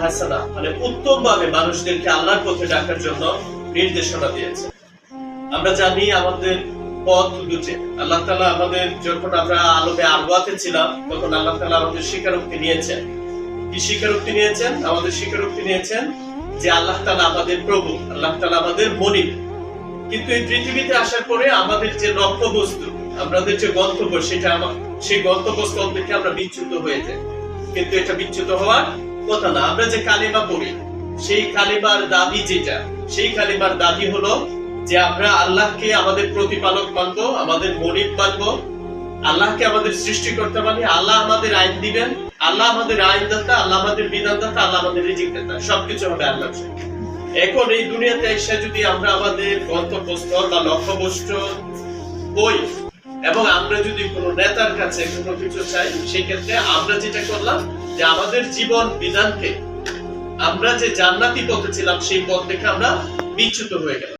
হাসানা মানে উত্তম ভাবে মানুষদেরকে আল্লাহর পথে ডাকার জন্য নির্দেশনা দিয়েছে। আমরা জানি আমাদের পথ আল্লাহ তাআলা আমাদের যখন আমরা ছিলাম, তখন আল্লাহ তাআলা আমাদের স্বীকারোক্তি নিয়েছেন। কি স্বীকারোক্তি নিয়েছেন? আমাদের স্বীকারোক্তি নিয়েছেন যে আল্লাহ তাআলা আমাদের প্রভু, আল্লাহ তাআলা আমাদের মনিব। কিন্তু এই পৃথিবীতে আসার পরে আমাদের যে লক্ষ্যবস্তু আমাদের যে গন্তব্য, সেটা আমার সেই গন্তব্যস্থল থেকে আমরা বিচ্যুত হয়ে যাই। কিন্তু এটা বিচ্যুত হওয়ার কথা না, আমরা যে কালিমা পড়ি, সেই কালিমার দাবি যেটা, সেই কালিমার দাবি হলো যে আমরা আল্লাহকে আমাদের প্রতিপালক মানবো, আমাদের মনিব মানবো, আল্লাহকে আমাদের সৃষ্টিকর্তা মানি আল্লাহ আমাদের আইন দিবেন, আল্লাহ আমাদের আইনদাতা, আল্লাহ আমাদের বিধানদাতা, আল্লাহ আমাদের রিজিক দাতা সবকিছু হবে আল্লাহ এখন এই দুনিয়াতে এসে যদি আমরা আমাদের গন্তব্যস্থল বা লক্ষ্যবস্তু হই, এবং আমরা যদি কোনো নেতার কাছে কোনো কিছু চাই সেই ক্ষেত্রে আমরা যেটা করলাম যে আমাদের জীবন বিধানকে আমরা যে জান্নাতি পথে ছিলাম, সেই পথ থেকে আমরা বিচ্যুত হয়ে গেলাম।